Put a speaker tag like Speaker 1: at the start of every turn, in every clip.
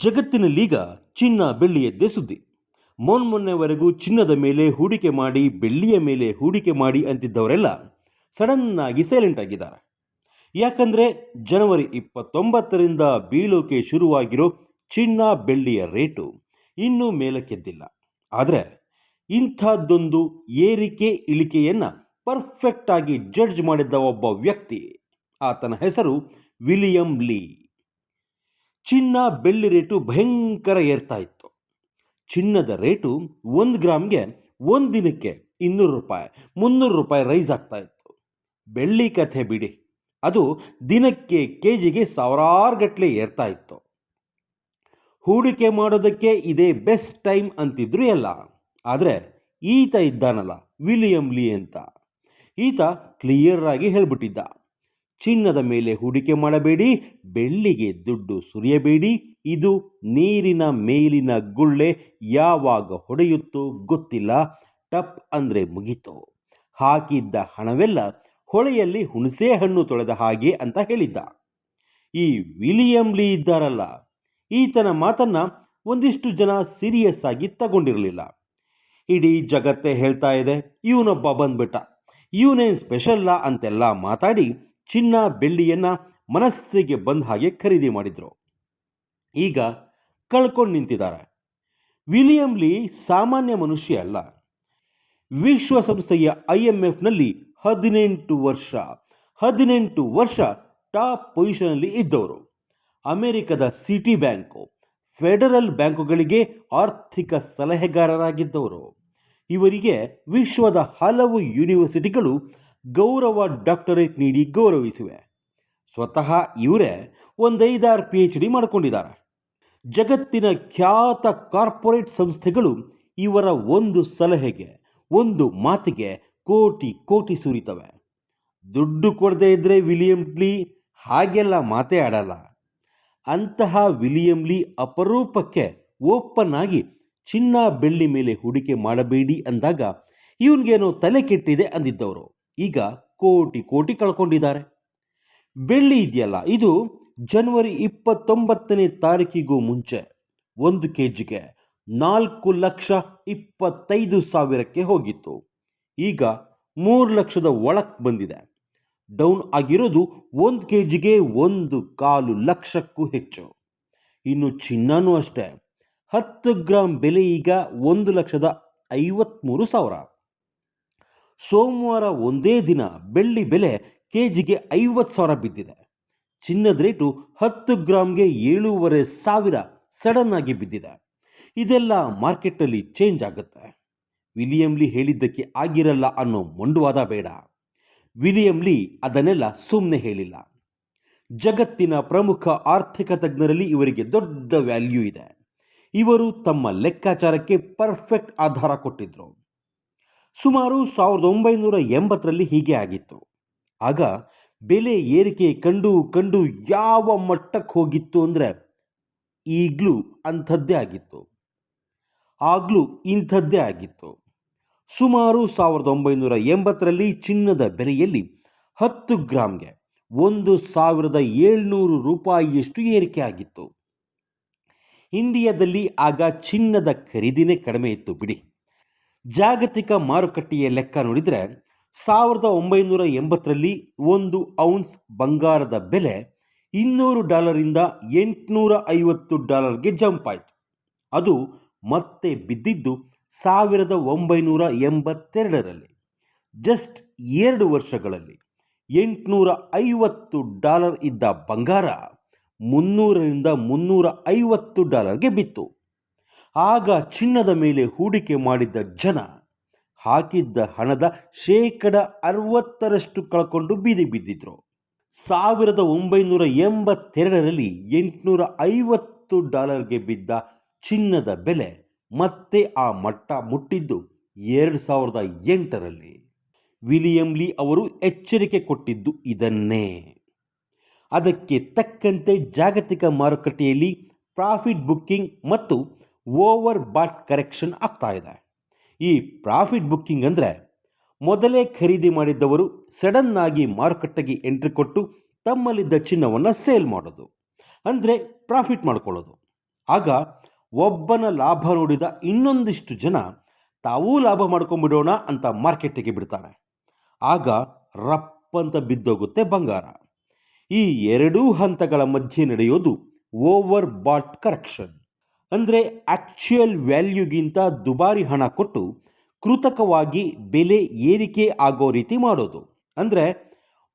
Speaker 1: ಜಗತ್ತಿನಲ್ಲೀಗ ಚಿನ್ನ ಬೆಳ್ಳಿಯದ್ದೇ ಸುದ್ದಿ. ಮೊನ್ಮೊನ್ನೆವರೆಗೂ ಚಿನ್ನದ ಮೇಲೆ ಹೂಡಿಕೆ ಮಾಡಿ, ಬೆಳ್ಳಿಯ ಮೇಲೆ ಹೂಡಿಕೆ ಮಾಡಿ ಅಂತಿದ್ದವರೆಲ್ಲ ಸಡನ್ನಾಗಿ ಸೈಲೆಂಟ್ ಆಗಿದ್ದಾರೆ. ಯಾಕಂದರೆ ಜನವರಿ ಇಪ್ಪತ್ತೊಂಬತ್ತರಿಂದ ಬೀಳೋಕೆ ಶುರುವಾಗಿರೋ ಚಿನ್ನ ಬೆಳ್ಳಿಯ ರೇಟು ಇನ್ನೂ ಮೇಲಕ್ಕೆದ್ದಿಲ್ಲ. ಆದರೆ ಇಂಥದ್ದೊಂದು ಏರಿಕೆ ಇಳಿಕೆಯನ್ನು ಪರ್ಫೆಕ್ಟಾಗಿ ಜಡ್ಜ್ ಮಾಡಿದ್ದ ಒಬ್ಬ ವ್ಯಕ್ತಿ, ಆತನ ಹೆಸರು ವಿಲಿಯಂ ಲೀ. ಚಿನ್ನ ಬೆಳ್ಳಿ ರೇಟು ಭಯಂಕರ ಏರ್ತಾ ಇತ್ತು. ಚಿನ್ನದ ರೇಟು ಒಂದು ಗ್ರಾಮ್ಗೆ ಒಂದು ದಿನಕ್ಕೆ ಇನ್ನೂರು ರೂಪಾಯಿ, ಮುನ್ನೂರು ರೂಪಾಯಿ ರೈಸ್ ಆಗ್ತಾ ಇತ್ತು. ಬೆಳ್ಳಿ ಕಥೆ ಬಿಡಿ, ಅದು ದಿನಕ್ಕೆ ಕೆ ಜಿಗೆ ಸಾವಿರಾರು ಗಟ್ಟಲೆ ಏರ್ತಾ ಇತ್ತು. ಹೂಡಿಕೆ ಮಾಡೋದಕ್ಕೆ ಇದೇ ಬೆಸ್ಟ್ ಟೈಮ್ ಅಂತಿದ್ರು ಎಲ್ಲ, ಆದರೆ ಈತ ಇದ್ದಾನಲ್ಲ ವಿಲಿಯಂ ಲೀ ಅಂತ. ಈತ ಕ್ಲಿಯರ್ ಆಗಿ ಹೇಳ್ಬಿಟ್ಟಿದ್ದ, ಚಿನ್ನದ ಮೇಲೆ ಹೂಡಿಕೆ ಮಾಡಬೇಡಿ ಬೆಳ್ಳಿಗೆ ದುಡ್ಡು ಸುರಿಯಬೇಡಿ, ಇದು ನೀರಿನ ಮೇಲಿನ ಗುಳ್ಳೆ ಯಾವಾಗ ಹೊಡೆಯುತ್ತೋ ಗೊತ್ತಿಲ್ಲ, ಟಪ್ ಅಂದರೆ ಮುಗೀತು. ಹಾಕಿದ್ದ ಹಣವೆಲ್ಲ ಹೊಳೆಯಲ್ಲಿ ಹುಣಸೆ ಹಣ್ಣು ತೊಳೆದ ಹಾಗೆ ಅಂತ ಹೇಳಿದ್ದ. ಈ ವಿಲಿಯಂ ಲೀ ಇದ್ದಾರಲ್ಲ, ಈತನ ಮಾತನ್ನ ಒಂದಿಷ್ಟು ಜನ ಸೀರಿಯಸ್ ಆಗಿ ತಗೊಂಡಿರಲಿಲ್ಲ. ಇಡೀ ಜಗತ್ತೇ ಹೇಳ್ತಾ ಇದೆ, ಇವನೊಬ್ಬ ಬಂದ್ಬಿಟ್ಟ. ಇವನೇನು ಸ್ಪೆಷಲ್ಲ ಅಂತೆಲ್ಲ ಮಾತಾಡಿ ಚಿನ್ನ ಬೆಳ್ಳಿಯನ್ನು ಮನಸ್ಸಿಗೆ ಬಂದ ಹಾಗೆ ಖರೀದಿ ಮಾಡಿದರು. ಈಗ ಕಳ್ಕೊಂಡು ನಿಂತಿದ್ದಾರೆ. ವಿಲಿಯಂ ಲೀ ಸಾಮಾನ್ಯ ಮನುಷ್ಯ ಅಲ್ಲ. ವಿಶ್ವಸಂಸ್ಥೆಯ ಐ ಎಂ ಎಫ್ನಲ್ಲಿ ಹದಿನೆಂಟು ವರ್ಷ ಹದಿನೆಂಟು ವರ್ಷ ಟಾಪ್ ಪೊಸಿಷನಲ್ಲಿ ಇದ್ದವರು. ಅಮೆರಿಕದ ಸಿಟಿ ಬ್ಯಾಂಕು, ಫೆಡರಲ್ ಬ್ಯಾಂಕುಗಳಿಗೆ ಆರ್ಥಿಕ ಸಲಹೆಗಾರರಾಗಿದ್ದವರು. ಇವರಿಗೆ ವಿಶ್ವದ ಹಲವು ಯೂನಿವರ್ಸಿಟಿಗಳು ಗೌರವ ಡಾಕ್ಟರೇಟ್ ನೀಡಿ ಗೌರವಿಸಿವೆ. ಸ್ವತಃ ಇವರೇ ಒಂದೈದಾರು ಪಿ ಎಚ್ ಡಿ ಮಾಡಿಕೊಂಡಿದ್ದಾರೆ. ಜಗತ್ತಿನ ಖ್ಯಾತ ಕಾರ್ಪೊರೇಟ್ ಸಂಸ್ಥೆಗಳು ಇವರ ಒಂದು ಸಲಹೆಗೆ, ಒಂದು ಮಾತಿಗೆ ಕೋಟಿ ಕೋಟಿ ಸುರಿತವೆ. ದುಡ್ಡು ಕೊಡದೇ ಇದ್ದರೆ ವಿಲಿಯಂ ಲೀ ಹಾಗೆಲ್ಲ ಮಾತೇ ಆಡಲ್ಲ. ಅಂತಹ ವಿಲಿಯಂ ಲೀ ಅಪರೂಪಕ್ಕೆ ಓಪನ್ ಆಗಿ ಚಿನ್ನ ಬೆಳ್ಳಿ ಮೇಲೆ ಹೂಡಿಕೆ ಮಾಡಬೇಡಿ ಅಂದಾಗ ಇವನಿಗೇನೋ ತಲೆ ಕೆಟ್ಟಿದೆ ಅಂದಿದ್ದವರು. ಈಗ ಕೋಟಿ ಕೋಟಿ ಕಳ್ಕೊಂಡಿದ್ದಾರೆ. ಬೆಳ್ಳಿ ಇದೆಯಲ್ಲ, ಇದು ಜನವರಿ ಇಪ್ಪತ್ತೊಂಬತ್ತನೇ ತಾರೀಕಿಗೂ ಮುಂಚೆ, ಒಂದು ಕೆ ಜಿಗೆ ನಾಲ್ಕು ಲಕ್ಷ ಇಪ್ಪತ್ತೈದು ಸಾವಿರಕ್ಕೆ ಹೋಗಿತ್ತು. ಈಗ ಮೂರು ಲಕ್ಷದ ಒಳಕ್ಕೆ ಬಂದಿದೆ. ಡೌನ್ ಆಗಿರೋದು ಒಂದು ಕೆ ಜಿಗೆ ಒಂದು ಕಾಲು ಲಕ್ಷಕ್ಕೂ ಹೆಚ್ಚು. ಇನ್ನು ಚಿನ್ನನೂ ಅಷ್ಟೇ, ಹತ್ತು ಗ್ರಾಮ್ ಬೆಲೆ ಈಗ ಒಂದು ಲಕ್ಷದ ಐವತ್ತ್ಮೂರು ಸಾವಿರ. ಸೋಮವಾರ ಒಂದೇ ದಿನ ಬೆಳ್ಳಿ ಬೆಲೆ ಕೆ ಜಿಗೆ ಐವತ್ತು ಸಾವಿರ ಬಿದ್ದಿದೆ. ಚಿನ್ನದ ರೇಟು ಹತ್ತು ಗ್ರಾಮ್ಗೆ ಏಳೂವರೆ ಸಾವಿರ ಸಡನ್ ಆಗಿ ಬಿದ್ದಿದೆ. ಇದೆಲ್ಲ ಮಾರ್ಕೆಟಲ್ಲಿ ಚೇಂಜ್ ಆಗುತ್ತೆ. ವಿಲಿಯಂ ಲೀ ಹೇಳಿದ್ದಕ್ಕೆ ಆಗಿರಲ್ಲ ಅನ್ನೋ ಮೊಂಡುವಾದ ಬೇಡ. ವಿಲಿಯಂ ಲೀ ಅದನ್ನೆಲ್ಲ ಸುಮ್ಮನೆ ಹೇಳಿಲ್ಲ. ಜಗತ್ತಿನ ಪ್ರಮುಖ ಆರ್ಥಿಕ ತಜ್ಞರಲ್ಲಿ ಇವರಿಗೆ ದೊಡ್ಡ ವ್ಯಾಲ್ಯೂ ಇದೆ. ಇವರು ತಮ್ಮ ಲೆಕ್ಕಾಚಾರಕ್ಕೆ ಪರ್ಫೆಕ್ಟ್ ಆಧಾರ ಕೊಟ್ಟಿದ್ದರು ಸುಮಾರು ಸಾವಿರದ ಒಂಬೈನೂರ ಎಂಬತ್ತರಲ್ಲಿ ಹೀಗೆ ಆಗಿತ್ತು. ಆಗ ಬೆಲೆ ಏರಿಕೆ ಕಂಡು ಕಂಡು ಯಾವ ಮಟ್ಟಕ್ಕೆ ಹೋಗಿತ್ತು ಅಂದರೆ ಈಗಲೂ ಅಂಥದ್ದೇ ಆಗಿತ್ತು. ಆಗಲೂ ಇಂಥದ್ದೇ ಆಗಿತ್ತು. ಸುಮಾರು ಸಾವಿರದ ಒಂಬೈನೂರ ಎಂಬತ್ತರಲ್ಲಿ ಚಿನ್ನದ ಬೆಲೆಯಲ್ಲಿ ಹತ್ತು ಗ್ರಾಮ್ಗೆ ಒಂದು ಸಾವಿರದ ಏಳ್ನೂರು ರೂಪಾಯಿಯಷ್ಟು ಏರಿಕೆ ಆಗಿತ್ತು. ಇಂಡಿಯಾದಲ್ಲಿ ಆಗ ಚಿನ್ನದ ಖರೀದಿನೇ ಕಡಿಮೆ ಇತ್ತು ಬಿಡಿ. ಜಾಗತಿಕ ಮಾರುಕಟ್ಟೆಯ ಲೆಕ್ಕ ನೋಡಿದರೆ ಸಾವಿರದ ಒಂಬೈನೂರ ಎಂಬತ್ತರಲ್ಲಿ ಒಂದು ಔನ್ಸ್ ಬಂಗಾರದ ಬೆಲೆ ಇನ್ನೂರು ಡಾಲರಿಂದ ಎಂಟುನೂರ ಐವತ್ತು ಡಾಲರ್ಗೆ ಜಂಪ್ ಆಯಿತು. ಅದು ಮತ್ತೆ ಬಿದ್ದಿದ್ದು ಸಾವಿರದ ಒಂಬೈನೂರ ಎಂಬತ್ತೆರಡರಲ್ಲಿ, ಜಸ್ಟ್ ಎರಡು ವರ್ಷಗಳಲ್ಲಿ. ಎಂಟುನೂರ ಐವತ್ತು ಡಾಲರ್ ಇದ್ದ ಬಂಗಾರ ಮುನ್ನೂರರಿಂದ ಮುನ್ನೂರ ಐವತ್ತು ಡಾಲರ್ಗೆ ಬಿತ್ತು. ಆಗ ಚಿನ್ನದ ಮೇಲೆ ಹೂಡಿಕೆ ಮಾಡಿದ್ದ ಜನ ಹಾಕಿದ್ದ ಹಣದ ಶೇಕಡ ಅರವತ್ತರಷ್ಟು ಕಳ್ಕೊಂಡು ಬೀದಿ ಬಿದ್ದಿದ್ರು. ಸಾವಿರದ ಒಂಬೈನೂರ ಎಂಬತ್ತೆರಡರಲ್ಲಿ ಎಂಟುನೂರ ಐವತ್ತು ಡಾಲರ್ಗೆ ಬಿದ್ದ ಚಿನ್ನದ ಬೆಲೆ ಮತ್ತೆ ಆ ಮಟ್ಟ ಮುಟ್ಟಿದ್ದು ಎರಡು ಸಾವಿರದ ಎಂಟರಲ್ಲಿ. ವಿಲಿಯಂ ಲೀ ಅವರು ಎಚ್ಚರಿಕೆ ಕೊಟ್ಟಿದ್ದು ಇದನ್ನೇ. ಅದಕ್ಕೆ ತಕ್ಕಂತೆ ಜಾಗತಿಕ ಮಾರುಕಟ್ಟೆಯಲ್ಲಿ ಪ್ರಾಫಿಟ್ ಬುಕ್ಕಿಂಗ್ ಮತ್ತು ಓವರ್ ಬಾಟ್ ಕರೆಕ್ಷನ್ ಆಗ್ತಾ ಇದೆ. ಈ ಪ್ರಾಫಿಟ್ ಬುಕ್ಕಿಂಗ್ ಅಂದರೆ ಮೊದಲೇ ಖರೀದಿ ಮಾಡಿದ್ದವರು ಸಡನ್ನಾಗಿ ಮಾರುಕಟ್ಟೆಗೆ ಎಂಟ್ರಿ ಕೊಟ್ಟು ತಮ್ಮಲ್ಲಿದ್ದ ಚಿನ್ನವನ್ನು ಸೇಲ್ ಮಾಡೋದು, ಅಂದರೆ ಪ್ರಾಫಿಟ್ ಮಾಡ್ಕೊಳ್ಳೋದು. ಆಗ ಒಬ್ಬನ ಲಾಭ ನೋಡಿದ ಇನ್ನೊಂದಿಷ್ಟು ಜನ ತಾವೂ ಲಾಭ ಮಾಡ್ಕೊಂಡ್ಬಿಡೋಣ ಅಂತ ಮಾರ್ಕೆಟ್ಟಿಗೆ ಬಿಡ್ತಾರೆ. ಆಗ ರಪ್ಪಂತ ಬಿದ್ದೋಗುತ್ತೆ ಬಂಗಾರ. ಈ ಎರಡೂ ಹಂತಗಳ ಮಧ್ಯೆ ನಡೆಯೋದು ಓವರ್ ಬಾಟ್ ಕರೆಕ್ಷನ್. ಅಂದರೆ ಆ್ಯಕ್ಚುಯಲ್ ವ್ಯಾಲ್ಯೂಗಿಂತ ದುಬಾರಿ ಹಣ ಕೊಟ್ಟು ಕೃತಕವಾಗಿ ಬೆಲೆ ಏರಿಕೆ ಆಗೋ ರೀತಿ ಮಾಡೋದು. ಅಂದರೆ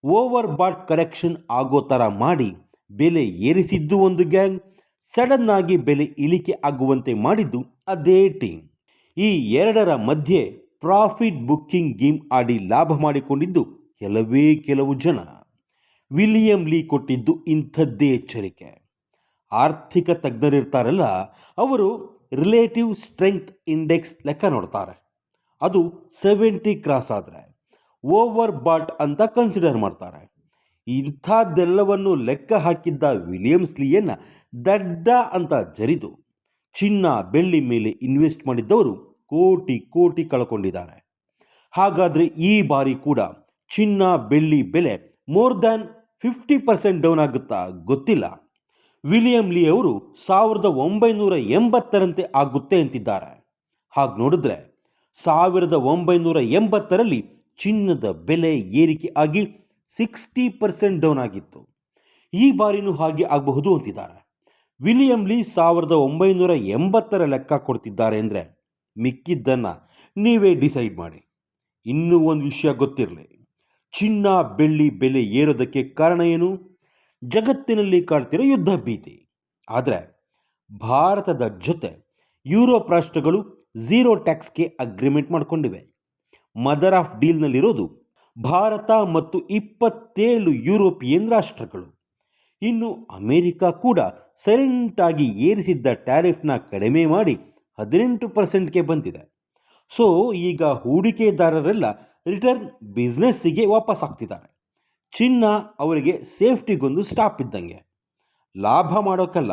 Speaker 1: ಓವರ್ ಬಾಟ್ ಕರೆಕ್ಷನ್ ಆಗೋ ಥರ ಮಾಡಿ ಬೆಲೆ ಏರಿಸಿದ್ದು ಒಂದು ಗ್ಯಾಂಗ್ ಸಡನ್ನಾಗಿ ಬೆಲೆ ಇಳಿಕೆ ಆಗುವಂತೆ ಮಾಡಿದ್ದು ಅದೇ ಟೀಮ್ ಈ ಎರಡರ ಮಧ್ಯೆ ಪ್ರಾಫಿಟ್ ಬುಕ್ಕಿಂಗ್ ಗೇಮ್ ಆಡಿ ಲಾಭ ಮಾಡಿಕೊಂಡಿದ್ದು ಕೆಲವೇ ಕೆಲವು ಜನ. ವಿಲಿಯಂ ಲೀ ಕೊಟ್ಟಿದ್ದು ಇಂಥದ್ದೇ ಎಚ್ಚರಿಕೆ. ಆರ್ಥಿಕ ತಜ್ಞರಿರ್ತಾರಲ್ಲ, ಅವರು ರಿಲೇಟಿವ್ ಸ್ಟ್ರೆಂಗ್ತ್ ಇಂಡೆಕ್ಸ್ ಲೆಕ್ಕ ನೋಡ್ತಾರೆ. ಅದು ಸೆವೆಂಟಿ ಕ್ರಾಸ್ ಆದರೆ ಓವರ್ ಬಾಟ್ ಅಂತ ಕನ್ಸಿಡರ್ ಮಾಡ್ತಾರೆ. ಇಂಥದ್ದೆಲ್ಲವನ್ನು ಲೆಕ್ಕ ಹಾಕಿದ್ದ ವಿಲಿಯಮ್ಸ್ ಲಿಯನ್ನು ದಡ್ಡ ಅಂತ ಜರಿದು ಚಿನ್ನ, ಬೆಳ್ಳಿ ಮೇಲೆ ಇನ್ವೆಸ್ಟ್ ಮಾಡಿದ್ದವರು ಕೋಟಿ ಕೋಟಿ ಕಳ್ಕೊಂಡಿದ್ದಾರೆ. ಹಾಗಾದರೆ ಈ ಬಾರಿ ಕೂಡ ಚಿನ್ನ, ಬೆಳ್ಳಿ ಬೆಲೆ more than fifty percent down ಆಗುತ್ತಾ ಗೊತ್ತಿಲ್ಲ. ವಿಲಿಯಂ ಲೀ ಅವರು ಸಾವಿರದ ಒಂಬೈನೂರ ಎಂಬತ್ತರಂತೆ ಆಗುತ್ತೆ ಅಂತಿದ್ದಾರೆ. ಹಾಗೆ ನೋಡಿದ್ರೆ ಸಾವಿರದ ಒಂಬೈನೂರ ಎಂಬತ್ತರಲ್ಲಿ ಚಿನ್ನದ ಬೆಲೆ ಏರಿಕೆ ಆಗಿ ಸಿಕ್ಸ್ಟಿ ಪರ್ಸೆಂಟ್ ಡೌನ್ ಆಗಿತ್ತು. ಈ ಬಾರಿನೂ ಹಾಗೆ ಆಗಬಹುದು ಅಂತಿದ್ದಾರೆ. ವಿಲಿಯಂ ಲೀ ಸಾವಿರದ ಒಂಬೈನೂರ ಎಂಬತ್ತರ ಲೆಕ್ಕ ಕೊಡ್ತಿದ್ದಾರೆ ಅಂದರೆ ಮಿಕ್ಕಿದ್ದನ್ನು ನೀವೇ ಡಿಸೈಡ್ ಮಾಡಿ. ಇನ್ನೂ ಒಂದು ವಿಷಯ ಗೊತ್ತಿರಲಿ. ಚಿನ್ನ ಬೆಳ್ಳಿ ಬೆಲೆ ಏರೋದಕ್ಕೆ ಕಾರಣ ಏನು? ಜಗತ್ತಿನಲ್ಲಿ ಕಾಡ್ತಿರೋ ಯುದ್ಧ ಭೀತಿ. ಆದರೆ ಭಾರತದ ಜೊತೆ ಯುರೋಪ್ ರಾಷ್ಟ್ರಗಳು ಝೀರೋ ಟ್ಯಾಕ್ಸ್ಗೆ ಅಗ್ರಿಮೆಂಟ್ ಮಾಡಿಕೊಂಡಿವೆ. ಮದರ್ ಆಫ್ ಡೀಲ್ನಲ್ಲಿರೋದು ಭಾರತ ಮತ್ತು ಇಪ್ಪತ್ತೇಳು ಯುರೋಪಿಯನ್ ರಾಷ್ಟ್ರಗಳು. ಇನ್ನು ಅಮೆರಿಕ ಕೂಡ ಸೈಲೆಂಟಾಗಿ ಏರಿಸಿದ್ದ ಟ್ಯಾರಿಫ್ನ ಕಡಿಮೆ ಮಾಡಿ ಹದಿನೆಂಟು ಪರ್ಸೆಂಟ್ಗೆ ಬಂದಿದೆ. ಸೊ, ಈಗ ಹೂಡಿಕೆದಾರರೆಲ್ಲ ರಿಟರ್ನ್ ಬಿಸ್ನೆಸ್ಸಿಗೆ ವಾಪಸ್ ಆಗ್ತಿದ್ದಾರೆ ಚಿನ್ನ ಅವರಿಗೆ ಸೇಫ್ಟಿಗೊಂದು ಸ್ಟಾಪ್ ಇದ್ದಂಗೆ. ಲಾಭ ಮಾಡೋಕ್ಕಲ್ಲ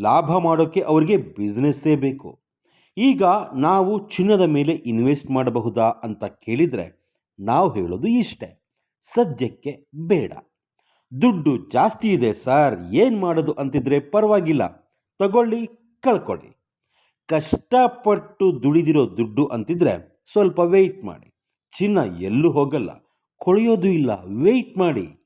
Speaker 1: ಲಾಭ ಮಾಡೋಕ್ಕೆ ಅವರಿಗೆ ಬಿಸ್ನೆಸ್ಸೇ ಬೇಕು. ಈಗ ನಾವು ಚಿನ್ನದ ಮೇಲೆ ಇನ್ವೆಸ್ಟ್ ಮಾಡಬಹುದಾ ಅಂತ ಕೇಳಿದರೆ ನಾವು ಹೇಳೋದು ಇಷ್ಟೇ, ಸದ್ಯಕ್ಕೆ ಬೇಡ. ದುಡ್ಡು ಜಾಸ್ತಿ ಇದೆ ಸರ್, ಏನು ಮಾಡೋದು ಅಂತಿದ್ರೆ ಪರವಾಗಿಲ್ಲ, ತಗೊಳ್ಳಿ, ಕಳ್ಕೊಳ್ಳಿ. ಕಷ್ಟಪಟ್ಟು ದುಡಿದಿರೋ ದುಡ್ಡು ಅಂತಿದ್ರೆ ಸ್ವಲ್ಪ ವೆಯ್ಟ್ ಮಾಡಿ. ಚಿನ್ನ ಎಲ್ಲೂ ಹೋಗಲ್ಲ ಕೊಳೆಯೋದು ಇಲ್ಲ. ವೆಯ್ಟ್ ಮಾಡಿ.